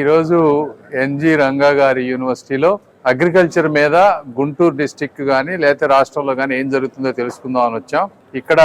ఈరోజు ఎన్జి రంగా గారి యూనివర్సిటీలో అగ్రికల్చర్ మీద గుంటూరు డిస్టిక్ కానీ లేకపోతే రాష్ట్రంలో కానీ ఏం జరుగుతుందో తెలుసుకుందాం అని వచ్చాం. ఇక్కడ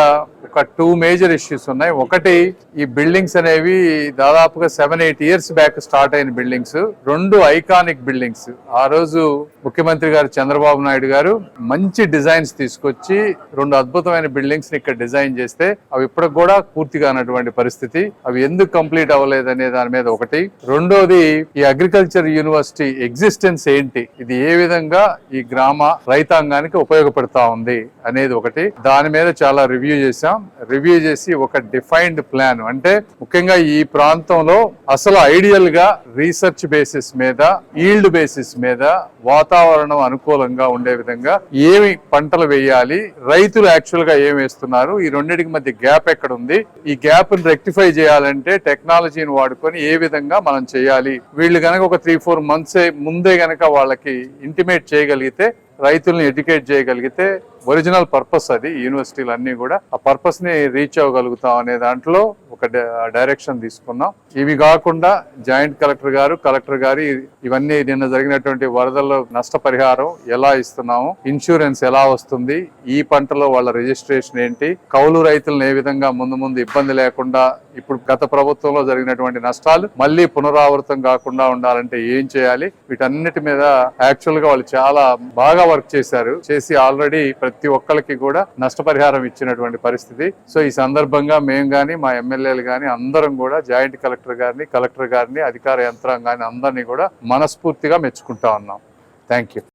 ఒక టూ మేజర్ ఇష్యూస్ ఉన్నాయి. ఒకటి ఈ బిల్డింగ్స్ అనేవి దాదాపుగా seven eight years back start అయిన బిల్డింగ్స్ రెండు ఐకానిక్ బిల్డింగ్స్ ఆ రోజు ముఖ్యమంత్రి గారు చంద్రబాబు నాయుడు గారు మంచి డిజైన్స్ తీసుకొచ్చి రెండు అద్భుతమైన బిల్డింగ్స్ ఇక్కడ డిజైన్ చేస్తే అవి ఇప్పటికి కూడా పూర్తి కానటువంటి పరిస్థితి. అవి ఎందుకు కంప్లీట్ అవ్వలేదు అనే దాని మీద ఒకటి. రెండోది ఈ అగ్రికల్చర్ యూనివర్సిటీ ఎగ్జిస్టెన్స్ ఏంటి? ఇది ఏ విధంగా ఈ గ్రామ రైతాంగానికి ఉపయోగపడతా ఉంది అనేది ఒకటి. దాని మీద చాలా రివ్యూ చేశాం. రివ్యూ చేసి ఒక డిఫైన్డ్ ప్లాన్. అంటే ముఖ్యంగా ఈ ప్రాంతంలో అసలు ఐడియల్గా రీసెర్చ్ బేసిస్ మీద ఈల్డ్ బేసిస్ మీద వాతావరణం అనుకూలంగా ఉండే విధంగా ఏమి పంటలు వేయాలి రైతులు యాక్చువల్గా ఏం వేస్తున్నారు ఈ రెండింటికి మధ్య గ్యాప్ ఎక్కడ ఉంది ఈ గ్యాప్ని రెక్టిఫై చేయాలంటే టెక్నాలజీని వాడుకొని ఏ విధంగా మనం చేయాలి వీళ్ళు గనక ఒక త్రీ ఫోర్ మంత్స్ ముందే గనక వాళ్ళకి ఇంటిమేట్ చేయగలిగితే రైతుల్ని ఎడ్యుకేట్ చేయగలిగితే ఒరిజినల్ పర్పస్ అది యూనివర్సిటీలు అన్ని కూడా. ఆ పర్పస్ని రీచ్ అవ్వగలుగుతాం అనే దాంట్లో ఒక డైరెక్షన్ తీసుకున్నాం. ఇవి కాకుండా జాయింట్ కలెక్టర్ గారు కలెక్టర్ గారు ఇవన్నీ నిన్న జరిగినటువంటి వరదల్లో నష్టపరిహారం ఎలా ఇస్తున్నాము ఇన్సూరెన్స్ ఎలా వస్తుంది ఈ పంటలో వాళ్ళ రిజిస్ట్రేషన్ ఏంటి కౌలు రైతులను ఏ విధంగా ముందు ముందు ఇబ్బంది లేకుండా ఇప్పుడు గత ప్రభుత్వంలో జరిగినటువంటి నష్టాలు మళ్ళీ పునరావృతం కాకుండా ఉండాలంటే ఏం చేయాలి? వీటన్నిటి మీద యాక్చువల్గా వాళ్ళు చాలా బాగా వర్క్ చేశారు. చేసి ఆల్రెడీ ప్రతి ఒక్కరికి కూడా నష్టపరిహారం ఇచ్చినటువంటి పరిస్థితి. సో ఈ సందర్భంగా మేము గాని మా ఎమ్మెల్యేలు గాని అందరం కూడా జాయింట్ కలెక్టర్ గారిని కలెక్టర్ గారిని అధికార యంత్రాంగాన్ని అందరినీ కూడా మనస్ఫూర్తిగా మెచ్చుకుంటా ఉన్నాం. Thank you